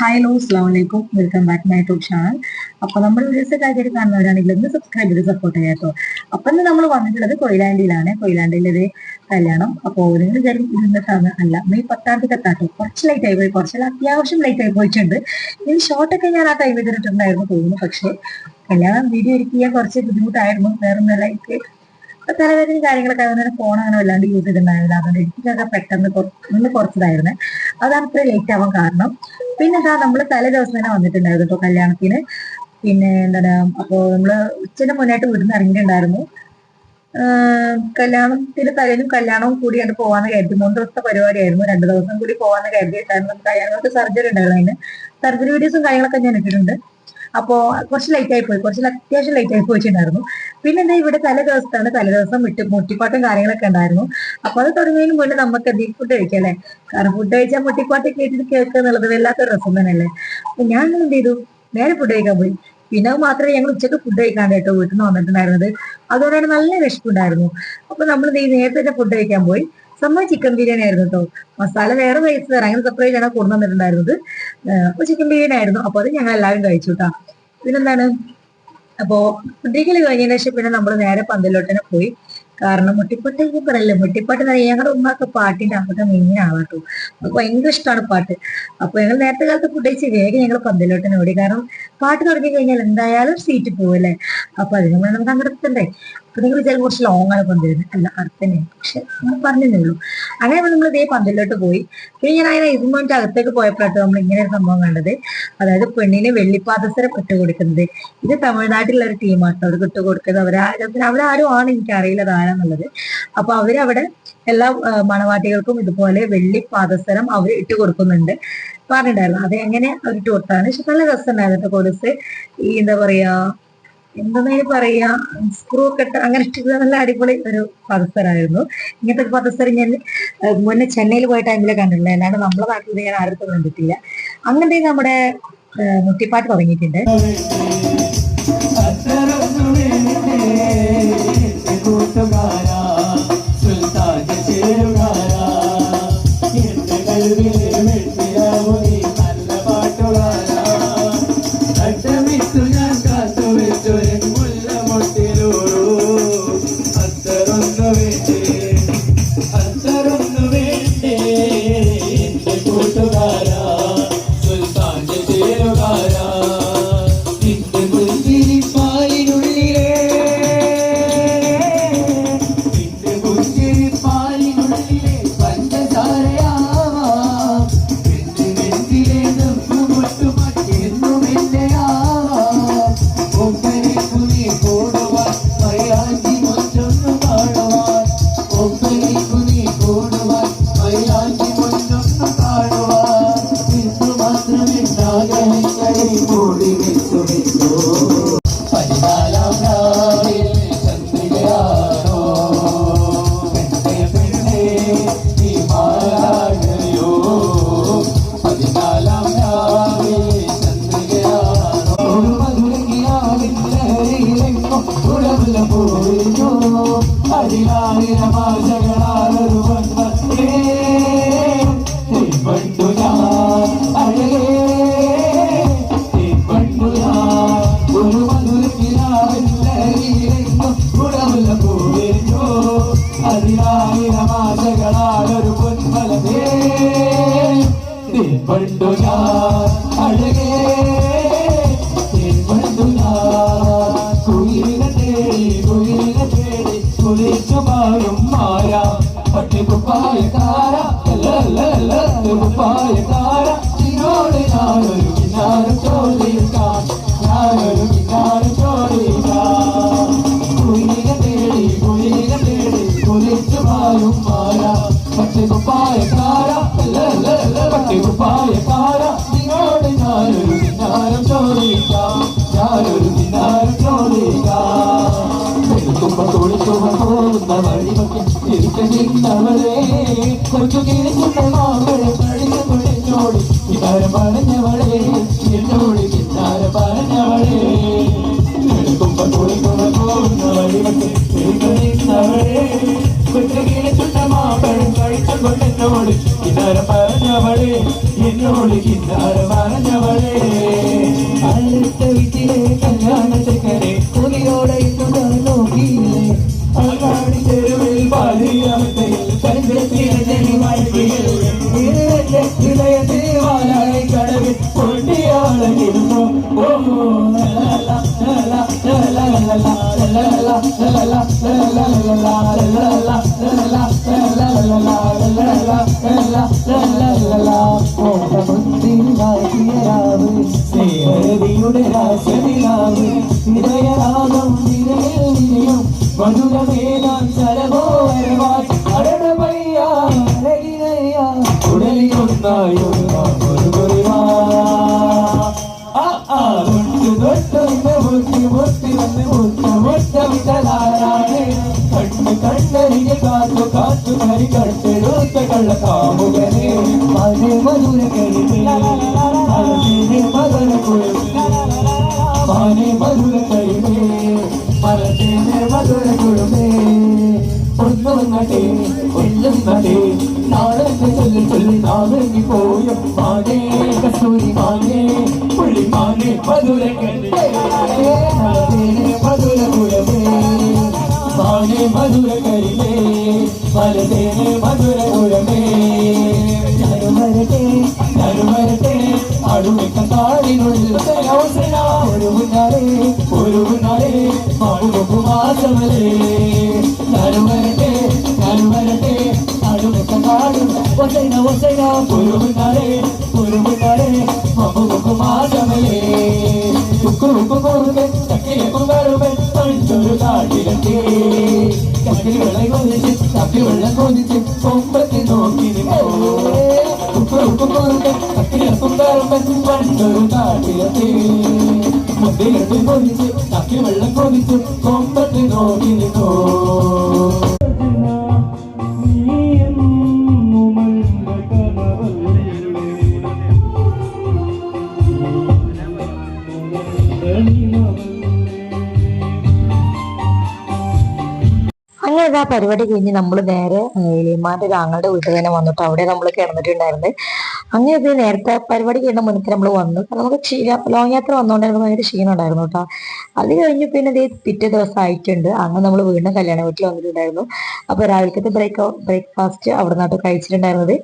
Hi law സ്ലാമലേക്കും welcome back my YouTube channel അപ്പൊ നമ്മൾ videos കാര്യമായിട്ട് കാണുന്നവരാണെങ്കിൽ ഒന്ന് സബ്സ്ക്രൈബ് ചെയ്ത് സപ്പോർട്ട് ചെയ്യാം കേട്ടോ. അപ്പൊ ഇന്ന് നമ്മൾ വന്നിട്ടുള്ളത് കൊയിലാണ്ടിയിലാണ്. കൊയിലാണ്ടിയിലെ കല്യാണം. അപ്പോൾ നിങ്ങൾ വിചാരിക്കും സാധനം? അല്ല മെയ് പത്താം തീയതി എത്താട്ടോ. കുറച്ച് ലേറ്റ് ആയി പോയി. കുറച്ചല്ല അത്യാവശ്യം ലേറ്റ് ആയി പോയിട്ടുണ്ട്. ഇനി ഷോർട്ടൊക്കെ ഞാൻ ആ ടൈം ചെയ്തിട്ടുണ്ടായിരുന്നു തോന്നുന്നു. പക്ഷേ കല്യാണം വീഡിയോ ചെയ്യാൻ കുറച്ച് ബുദ്ധിമുട്ടായിരുന്നു. വേറെ ലൈക്ക് തലവേദന കാര്യങ്ങളൊക്കെ അതുകൊണ്ട് ഫോൺ അങ്ങനെ വല്ലാണ്ട് യൂസ് ചെയ്തിട്ടുണ്ടായിരുന്നില്ല. അതുകൊണ്ട് എനിക്കൊക്കെ പെട്ടെന്ന് ഒന്ന് കുറച്ചതായിരുന്നേ. അതാണ് ഇത്ര ലേറ്റ് ആവാൻ കാരണം. പിന്നെ എന്താ നമ്മൾ തലേ ദിവസം തന്നെ വന്നിട്ടുണ്ടായിരുന്നു കേട്ടോ കല്യാണത്തിന്. പിന്നെ എന്താണ് അപ്പോൾ നമ്മൾ ഉച്ചന്റെ മുന്നായിട്ട് വീട്ടിൽ നിന്ന് ഇറങ്ങിയിട്ടുണ്ടായിരുന്നു കല്യാണത്തിന് തലേന്നും കല്യാണവും കൂടി അത് പോവാന്ന് കരുതി. മൂന്ന് ദിവസത്തെ പരിപാടിയായിരുന്നു. രണ്ടു ദിവസം കൂടി പോവാന്ന് കരുതിയിട്ടായിരുന്നു കല്യാണങ്ങൾക്ക് സർജറി ഉണ്ടായിരുന്നു അതിന് സർജറി വീഡിയോസും കാര്യങ്ങളൊക്കെ ഞാൻ ഇട്ടിട്ടുണ്ട്. അപ്പോ കുറച്ച് ലൈറ്റ് ആയി പോയി കുറച്ച് അത്യാവശ്യം ലൈറ്റ് ആയി പോയിട്ടുണ്ടായിരുന്നു. പിന്നെ എന്താ ഇവിടെ തലേ ദിവസത്താണ് തലേ ദിവസം വിട്ട് മുട്ടിപ്പാട്ടും കാര്യങ്ങളൊക്കെ ഉണ്ടായിരുന്നു. അപ്പൊ അത് തുടങ്ങിയതിന് മുന്നേ നമുക്ക് എന്തെങ്കിലും ഫുഡ് കഴിക്കാം അല്ലേ? കാരണം ഫുഡ് കഴിച്ചാൽ മുട്ടിപ്പാട്ട് കേട്ടിട്ട് കേൾക്കുക എന്നുള്ളത് വല്ലാത്തൊരു രസം തന്നെയല്ലേ? അപ്പൊ ഞാൻ എന്ത് ചെയ്തു? നേരെ ഫുഡ് കഴിക്കാൻ പോയി. പിന്നെ മാത്രമേ ഞങ്ങൾ ഉച്ചയ്ക്ക് ഫുഡ് കഴിക്കാണ്ട് കേട്ടോ വീട്ടിൽ നിന്ന് വന്നിട്ടുണ്ടായിരുന്നത്. അതുകൊണ്ടാണ് നല്ല വിശപ്പുണ്ടായിരുന്നു. അപ്പൊ നമ്മൾ നേരത്തെ ഫുഡ് കഴിക്കാൻ പോയി. സംഭവം ചിക്കൻ ബിരിയാണി ആയിരുന്നു കേട്ടോ മസാല വേറെ റൈസ് വേറെ അങ്ങനെ സെപ്പറേറ്റ് ആണ് കൊണ്ടു വന്നിട്ടുണ്ടായിരുന്നത്. അപ്പൊ ചിക്കൻ ബിരിയാണി ആയിരുന്നു. അപ്പൊ അത് ഞങ്ങൾ എല്ലാവരും കഴിച്ചു കേട്ടോ പിന്നെന്താണ്? അപ്പോ ഡിഗ്രി കഴിഞ്ഞതിന് ശേഷം പിന്നെ നമ്മൾ നേരെ പന്തലോട്ടനെ പോയി. കാരണം മുട്ടിപ്പാട്ട് എനിക്ക് പറയല്ലേ മുട്ടിപ്പാട്ട് ഞങ്ങളുടെ ഉമ്മക്ക് പാട്ടിന്റെ അങ്ങോട്ട് മെയിൻ ആവാട്ടോ അപ്പൊ ഭയങ്കര ഇഷ്ടമാണ് പാട്ട്. അപ്പൊ ഞങ്ങൾ നേരത്തെ കാലത്ത് ഫുഡ് കഴിച്ച് വേഗം ഞങ്ങൾ പന്തലോട്ടനെ ഓടി. കാരണം പാട്ട് തുടങ്ങി കഴിഞ്ഞാൽ എന്തായാലും സീറ്റ് പോവല്ലേ? അപ്പൊ അതിന് നമ്മൾ നമുക്ക് അങ്ങോട്ട് എത്തണ്ടേ? അപ്പൊ നിങ്ങൾ കുറച്ച് ലോങ് ആണ് പന്തലുന്നത് അല്ല അടുത്തന്നെ പക്ഷെ നമ്മൾ പറഞ്ഞതേ ഉള്ളൂ. അങ്ങനെ നമ്മൾ ഇതേ പന്തലിലോട്ട് പോയി. പിന്നെ ഞാൻ അങ്ങനെ ഇതുമായിട്ട് അകത്തേക്ക് പോയപ്പോഴാണ് നമ്മൾ ഇങ്ങനെ ഒരു സംഭവം കണ്ടത്. അതായത് പെണ്ണിന് വെള്ളിപ്പാദസരം ഇട്ട് കൊടുക്കുന്നത് ഇത് തമിഴ്നാട്ടിലുള്ള ഒരു ടീമാണ് അവർക്ക് ഇട്ട് കൊടുക്കുന്നത് അവരാ അവരാരും ആണ് എനിക്ക് അറിയില്ല അത് ആരാന്നുള്ളത് അപ്പൊ അവരവിടെ എല്ലാ മണവാട്ടികൾക്കും ഇതുപോലെ വെള്ളി പാദസരം അവർ ഇട്ട് കൊടുക്കുന്നുണ്ട് പറഞ്ഞിട്ടുണ്ടായിരുന്നു. അത് എങ്ങനെ അവർ ടൂർത്താണ് പക്ഷെ നല്ല രസമുണ്ടായിരുന്നു കൊടുത്ത് ഈ എന്താ പറയാ എന്താ പറയാ സ്ക്രൂ ഒക്കെ ഇട്ട് അങ്ങനെ നല്ല അടിപൊളി ഒരു പദസ്ഥരായിരുന്നു ഇങ്ങനത്തെ ഒരു പദസ്ഥർ ഞാൻ മുന്നേ ചെന്നൈയിൽ പോയ ടൈമിൽ കണ്ടിട്ടില്ല അല്ലാണ്ട് നമ്മളെ നാട്ടിൽ ഞാൻ ആരും കണ്ടിട്ടില്ല. അങ്ങനത്തെ നമ്മുടെ മുട്ടിപ്പാട്ട് തുടങ്ങിയിട്ടുണ്ട്. അത്തരൊന്നു മധുരകിയാവില്ലെങ്ങും ഉടവുല പോയിട്ടോ അതിലായിരം ആശകളാലൊരു വന്നേ പണ്ടു ഞാൻ അഴകേ പണ്ടു ഞാൻ ഒരു മധുരകിയാവില്ലെങ്ങും ഉടവുല പോയിട്ടോ അതിലായിരം ആശകളാലൊരു പൊന്മലതേ പണ്ടു ഞാൻ അഴകേ পায় വന്ന വഴി എനിക്ക് നിന്നവരെ കൊച്ചു കിളിക്കുന്ന മാവഴി പഴിഞ്ഞ തുഴഞ്ഞോടി ഇതാര പറഞ്ഞവളെ എന്നോട് ഇതാര പറഞ്ഞവളെ കുമ്പ കുളിക്കുന്ന പോകുന്ന സ്നേഹതിയുടെ രാസനിലാവ് നിരയരാഗം നിരയിൽ നിരയും മധുരമേനാം ശരഭോരവായി അടട പയ്യ ഉടലിയൊന്നായോ മധുര കരിമേ മദന കുഴമേ മധുര കരിമേ മരത്തേനെ മധുര കുഴമേ ഒന്നുവന്നട്ടെ കൊല്ലുന്നതേ നാളത്തെ ചൊല്ലി ചൊല്ലി നാളെങ്കിൽ പോയ മാനേ കസൂരി മാനേ പുള്ളി മാനേ മധുര കരിമേ മധുര കുഴമേ മാനേ മധുര കരിമേ മരത്തേനെ മധുര കുഴമേ അടുമിക്ക കാടിനുള്ളിൽ അവസര ഒരു മുന്നാലെ ഒരു മുന്നാലെ മാസമലേ ഞാനും വരട്ടെ ഞാനും വരട്ടെ അടുമിക്ക കാടും ഒസൈന ഒസൈന ഒരു മുന്നാലെ ഒരു മുന്നാലെ മമ്പുകൊമ്പു മാസമലേ ഉക്കു കോറുമേ ചക്കിലെ കാട്ടിലെത്തി ചക്കിൽ വെള്ളം കൊതിച്ച് ചക്കി വെള്ളം കൊതിച്ച് കൊമ്പത്തി നോക്കി കൊണ്ടുപോകട്ടെ പട്ടിയ സുന്ദരമ്പൻ പണ്ടൊരു കാട്ടിലത്തെ മുദ്രയിട്ട് കൊതിച്ച് തക്കി വെള്ളം കൊതിച്ച് കൊമ്പത്തെ നോക്കിനി പോ ഇതാ പരിപാടി കഴിഞ്ഞ് നമ്മൾ നേരെ എലിമാന്റെ താങ്കളുടെ വീട്ടിൽ തന്നെ വന്നിട്ട് അവിടെ നമ്മൾ കിടന്നിട്ടുണ്ടായിരുന്നത് അങ്ങനെ ഇത് നേരത്തെ പരിപാടി കഴിഞ്ഞ മുന്നേ നമ്മൾ വന്നു. നമുക്ക് ക്ഷീണം ലോങ് യാത്ര വന്നുകൊണ്ടായിരുന്നു ഭയങ്കര ക്ഷീണം ഉണ്ടായിരുന്നു കേട്ടോ അത് കഴിഞ്ഞ് പിന്നെ ഇത് പിറ്റേ ദിവസം ആയിട്ടുണ്ട്. അങ്ങനെ നമ്മൾ വീണ്ടും കല്യാണ വീട്ടിൽ വന്നിട്ടുണ്ടായിരുന്നു. അപ്പൊ രാവിലത്തെ ബ്രേക്ക് ബ്രേക്ക്ഫാസ്റ്റ് അവിടെ നിന്നാട്ട് കഴിച്ചിട്ടുണ്ടായിരുന്നത്.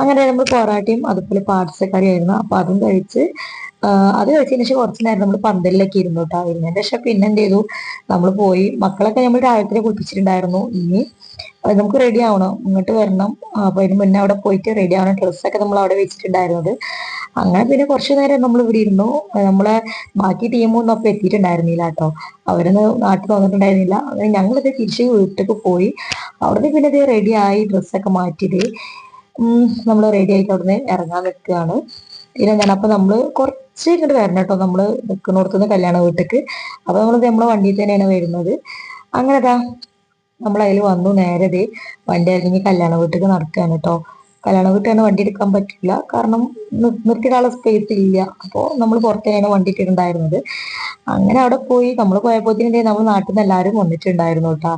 അങ്ങനെ നമ്മൾ പൊറാട്ടയും അതുപോലെ പാർട്സ് കറിയായിരുന്നു അപ്പൊ അതും കഴിച്ച് ആ, അത് കഴിച്ചതിന് ശേഷം കുറച്ച് നേരം നമ്മൾ പന്തലിലൊക്കെ ഇരുന്നു കേട്ടോ ഇരുന്നതിന് ശേഷം പിന്നെ എന്ത് ചെയ്തു? നമ്മൾ പോയി. മക്കളൊക്കെ നമ്മൾ രാവിലത്തെ കുളിപ്പിച്ചിട്ടുണ്ടായിരുന്നു. ഇനി നമുക്ക് റെഡി ആവണം. ഇങ്ങോട്ട് വരണം. അപ്പൊ അതിന് മുന്നേ അവിടെ പോയിട്ട് റെഡി ആവണം. ഡ്രസ്സൊക്കെ നമ്മൾ അവിടെ വെച്ചിട്ടുണ്ടായിരുന്നത്. അങ്ങനെ പിന്നെ കുറച്ചു നേരം നമ്മൾ ഇവിടെ ഇരുന്നു. നമ്മളെ ബാക്കി ടീമൊന്നും അപ്പൊ എത്തിയിട്ടുണ്ടായിരുന്നില്ല കേട്ടോ. അവരൊന്നും നാട്ടിൽ വന്നിട്ടുണ്ടായിരുന്നില്ല. അങ്ങനെ ഞങ്ങളിത് തിരിച്ച് വീട്ടിലേക്ക് പോയി. അവിടുന്ന് പിന്നെ ഇത് റെഡി ആയി ഡ്രസ്സൊക്കെ മാറ്റിയത്. നമ്മൾ റെഡി ആയിട്ട് അവിടുന്ന് ഇറങ്ങാൻ നിൽക്കുകയാണ്. പിന്നെ ഞാൻ അപ്പൊ നമ്മൾ കുറച്ച് ഇങ്ങോട്ട് വരണം കേട്ടോ നമ്മൾ നിൽക്കുന്നിടത്തുനിന്ന് കല്യാണ വീട്ടിലേക്ക് അപ്പൊ നമ്മളത് നമ്മളെ വണ്ടിയിൽ തന്നെയാണ് വരുന്നത്. അങ്ങനെതാ നമ്മൾ അതിൽ വന്നു നേരെ ദേ വണ്ടി ഇറങ്ങി കല്യാണ വീട്ടിലേക്ക് നടക്കുകയാണ് കേട്ടോ കല്യാണ വീട്ടിലാണ് വണ്ടി എടുക്കാൻ പറ്റില്ല. കാരണം നിർത്തിയിടാനുള്ള സ്പേസ് ഇല്ല. അപ്പോൾ നമ്മൾ പുറത്തേനാണ് വണ്ടി ഇട്ടിട്ടുണ്ടായിരുന്നത് അങ്ങനെ അവിടെ പോയി നമ്മൾ പോയപ്പോഴത്തേനും നമ്മൾ നാട്ടിൽ നിന്ന് എല്ലാവരും വന്നിട്ടുണ്ടായിരുന്നു കേട്ടോ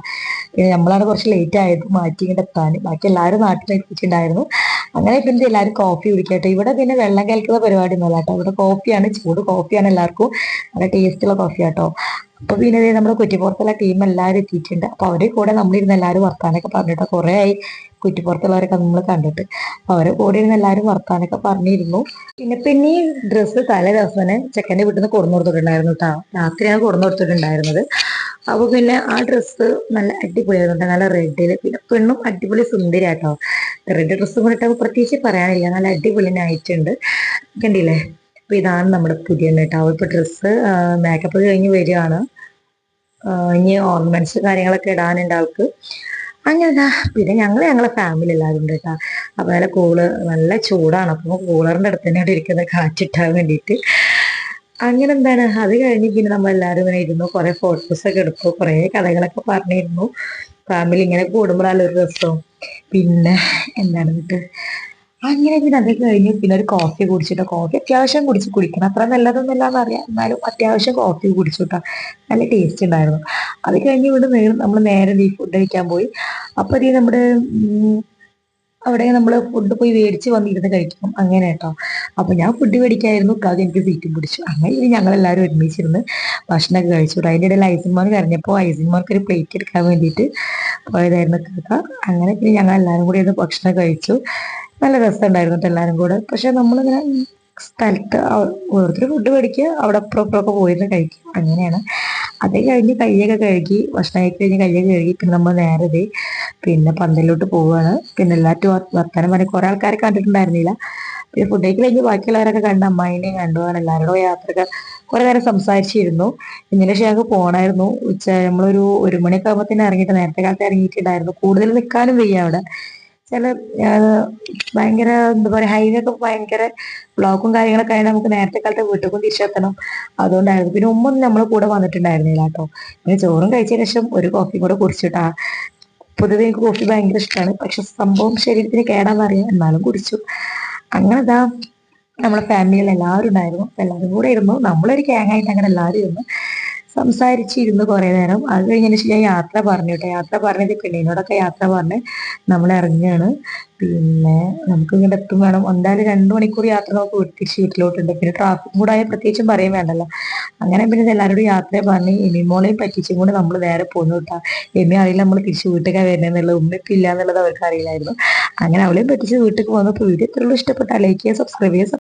നമ്മളാണ് കുറച്ച് ലേറ്റ് ആയത്. മാറ്റി ഇങ്ങോട്ട് എത്താൻ ബാക്കി എല്ലാവരും നാട്ടിൽ എത്തിയിട്ടുണ്ടായിരുന്നു അങ്ങനെ പിന്നെ എല്ലാവരും കോഫി കുടിക്കട്ടെ. ഇവിടെ പിന്നെ വെള്ളം കലക്കുന്ന പരിപാടി ഒന്നുമല്ല കേട്ടോ. ഇവിടെ കോഫിയാണ് ചൂട് കോഫിയാണ് എല്ലാവർക്കും. നല്ല ടേസ്റ്റുള്ള കോഫി കേട്ടോ അപ്പൊ പിന്നെ നമ്മുടെ കുറ്റിപ്പുറത്തുള്ള ടീം എല്ലാവരും എത്തിയിട്ടുണ്ട്. അപ്പൊ അവരെ കൂടെ നമ്മളിരുന്ന് എല്ലാവരും വർത്താനൊക്കെ പറഞ്ഞിട്ട്. കുറെ ആയി കുറ്റിപ്പുറത്തുള്ളവരൊക്കെ നമ്മൾ കണ്ടിട്ട്. അവരെ കൂടെ ഇരുന്ന് എല്ലാവരും വർത്താനൊക്കെ പറഞ്ഞിരുന്നു. പിന്നെ പിന്നെ ഈ ഡ്രസ്സ് തലേ ദിവസം ചെക്കന്റെ വീട്ടിൽ നിന്ന് കൊടുന്നു കൊടുത്തിട്ടുണ്ടായിരുന്നു കേട്ടോ. രാത്രിയാണ് കൊടുന്നു കൊടുത്തിട്ടുണ്ടായിരുന്നത്. അപ്പൊ പിന്നെ ആ ഡ്രസ്സ് നല്ല അടിപൊളിയായിരുന്നു നല്ല റെഡിൽ പിന്നെ പെണ്ണും അടിപൊളി സുന്ദരി കേട്ടോ റെഡ് ഡ്രസ്സ് ഇട്ടപ്പോൾ പ്രത്യേകിച്ച് പറയാനില്ല. നല്ല അടിപൊളി ആയിട്ടുണ്ട് കണ്ടില്ലേ? അപ്പൊ ഇതാണ് നമ്മുടെ പുതിയ അവൾ ഇപ്പൊ ഡ്രസ്സ് മേക്കപ്പ് കഴിഞ്ഞ് വരികയാണ്. ഇനി ഓർണമെന്റ്സ് കാര്യങ്ങളൊക്കെ ഇടാനുണ്ട് ആൾക്ക്. അങ്ങനെ പിന്നെ ഞങ്ങൾ ഞങ്ങളെ ഫാമിലി എല്ലാവരും ഉണ്ട് കേട്ടോ. അപ്പൊ നല്ല കൂൾ നല്ല ചൂടാണ്. അപ്പൊ കൂളറിന്റെ അടുത്ത് തന്നെ ഇരിക്കുന്നത്. കാറ്റിട്ടാൻ വേണ്ടിയിട്ട്. അങ്ങനെ എന്താണ്? അത് കഴിഞ്ഞ് പിന്നെ നമ്മൾ എല്ലാവരും ഇങ്ങനെ ഇരുന്നു. കുറെ ഫോട്ടോസ് ഒക്കെ എടുത്തു. കുറെ കഥകളൊക്കെ പറഞ്ഞിരുന്നു. ഫാമിലി ഇങ്ങനെ കൂടുമ്പോഴാണ് ഒരു രസം. പിന്നെ എന്താണ് എന്നിട്ട്? അങ്ങനെ പിന്നെ അത് കഴിഞ്ഞ് പിന്നെ ഒരു കോഫി കുടിച്ചിട്ടോ. കോഫി അത്യാവശ്യം കുടിച്ച് കുടിക്കണം. അത്ര നല്ലതൊന്നുമില്ല എന്നറിയാം. എന്നാലും അത്യാവശ്യം കോഫി കുടിച്ചു നല്ല ടേസ്റ്റ് ഉണ്ടായിരുന്നു. അത് കഴിഞ്ഞ് ഇവിടെ നേരം നമ്മൾ നേരെ ഈ ഫുഡ് കഴിക്കാൻ പോയി. അപ്പൊ ഈ നമ്മുടെ അവിടെ നമ്മൾ ഫുഡ് പോയി മേടിച്ച് വന്നിരുന്ന് കഴിക്കും. അങ്ങനെ കേട്ടോ. അപ്പൊ ഞാൻ ഫുഡ് മേടിക്കായിരുന്നു. കാത് എനിക്ക് സീറ്റും പിടിച്ചു. അങ്ങനെ ഇനി ഞങ്ങൾ എല്ലാവരും ഒരുമിച്ചിരുന്ന് ഭക്ഷണമൊക്കെ കഴിച്ചു അതിന്റെ ഇടയിൽ ഐസിന്മാർ കരഞ്ഞപ്പോൾ ഐസിന്മാർക്ക് ഒരു പ്ലേറ്റ് എടുക്കാൻ വേണ്ടിയിട്ട് പോയതായിരുന്നു കാക്ക. അങ്ങനെ പിന്നെ ഞങ്ങൾ എല്ലാവരും കൂടി ഇരുന്ന് ഭക്ഷണം കഴിച്ചു. നല്ല രസമുണ്ടായിരുന്നു എല്ലാവരും കൂടെ. പക്ഷെ നമ്മളിങ്ങനെ സ്ഥലത്ത് ഓരോരുത്തർ ഫുഡ് മേടിക്കുക അവിടെ അപ്പുറം അപ്പുറമൊക്കെ പോയിരുന്ന് കഴിക്കും. അങ്ങനെയാണ്. അത് കഴിഞ്ഞ് കയ്യൊക്കെ കഴുകി ഭക്ഷണം കഴിച്ച് കഴിഞ്ഞ് കയ്യൊക്കെ കഴുകി പിന്നെ നമ്മൾ നേരെ പോയി പിന്നെ പന്തലിലോട്ട് പോവുകയാണ് പിന്നെ എല്ലാറ്റും വർത്തമാനം പറഞ്ഞ്. കുറെ ആൾക്കാരെ കണ്ടിട്ടുണ്ടായിരുന്നില്ല. പിന്നെ ഫുഡ് കഴിച്ച് കഴിഞ്ഞ് ബാക്കിയുള്ളവരൊക്കെ കണ്ട് അമ്മായിനെയും കണ്ടു അങ്ങനെ എല്ലാവരോടും യാത്രയൊക്കെ കുറെ നേരം സംസാരിച്ചിരുന്നു. ഇതിന് ശേഷം ഞങ്ങൾക്ക് പോകണമായിരുന്നു ഉച്ച നമ്മളൊരു ഒരു മണിയൊക്കെ ആകുമ്പോഴത്തേനും ഇറങ്ങിയിട്ട് നേരത്തെ കാലത്ത് ഇറങ്ങിയിട്ടുണ്ടായിരുന്നു. കൂടുതൽ നിൽക്കാനും വയ്യ അവിടെ. ചില ഭയങ്കര എന്താ പറയുക ഹൈവേ ഒക്കെ ഭയങ്കര ബ്ലോക്കും കാര്യങ്ങളൊക്കെ ആയത് നമുക്ക് നേരത്തെ കാലത്തെ വീട്ടിലേക്കും തിരിച്ചെത്തണം അതുകൊണ്ടായിരുന്നു. പിന്നെ ഉമ്മ നമ്മളെ കൂടെ വന്നിട്ടുണ്ടായിരുന്നില്ല കേട്ടോ. പിന്നെ ചോറും കഴിച്ച ശേഷം ഒരു കോഫിയും കൂടെ കുടിച്ചിട്ടാ. പൊതുവെ എനിക്ക് കോഫി ഭയങ്കര ഇഷ്ടമാണ് പക്ഷെ സംഭവം ശരീരത്തിന് കേടാന്നറിയാം എന്നാലും കുടിച്ചു. അങ്ങനെ ഇതാ നമ്മളെ ഫാമിലിയിൽ എല്ലാവരും ഉണ്ടായിരുന്നു. എല്ലാവരും കൂടെ ഇരുന്നു. നമ്മളൊരു ഗ്യാങ്ങായിട്ട് അങ്ങനെ എല്ലാവരും ഇരുന്നു. സംസാരിച്ചിരുന്നു കുറെ നേരം. അത് കഴിഞ്ഞതിന് ശേഷം ഞാൻ യാത്ര പറഞ്ഞു കേട്ടോ. യാത്ര പറഞ്ഞത് പെണ്ണിനോടൊക്കെ യാത്ര പറഞ്ഞ് നമ്മൾ ഇറങ്ങുകയാണ് പിന്നെ നമുക്ക് ഇങ്ങോട്ട് എത്തും വേണം. എന്തായാലും രണ്ടു മണിക്കൂർ യാത്ര നമുക്ക് തിരിച്ച് വീട്ടിലോട്ടുണ്ട്. പിന്നെ ട്രാഫിക് കൂടെ ആയ പ്രത്യേകിച്ചും പറയാൻ വേണ്ടല്ലോ. അങ്ങനെ പിന്നെ എല്ലാവരോടും യാത്ര പറഞ്ഞ് എമിമോളെയും പറ്റിച്ചും കൂടെ നമ്മൾ നേരെ പോന്നു കേട്ടാ. എമ്മി അറിയില്ല നമ്മൾ തിരിച്ച് വീട്ടിലേക്ക് വരുന്നതെന്നുള്ളത്. ഉമ്മയ്ക്ക് എന്നുള്ളത് അവർക്ക് അറിയില്ലായിരുന്നു. അങ്ങനെ അവളെയും പറ്റിച്ച് വീട്ടിലേക്ക് പോകുന്നപ്പോൾ വീഡിയോ എത്രയുള്ളൂ ഇഷ്ടപ്പെട്ടാൽ ലൈക്ക് ചെയ്യുക സബ്സ്ക്രൈബ് ചെയ്യുക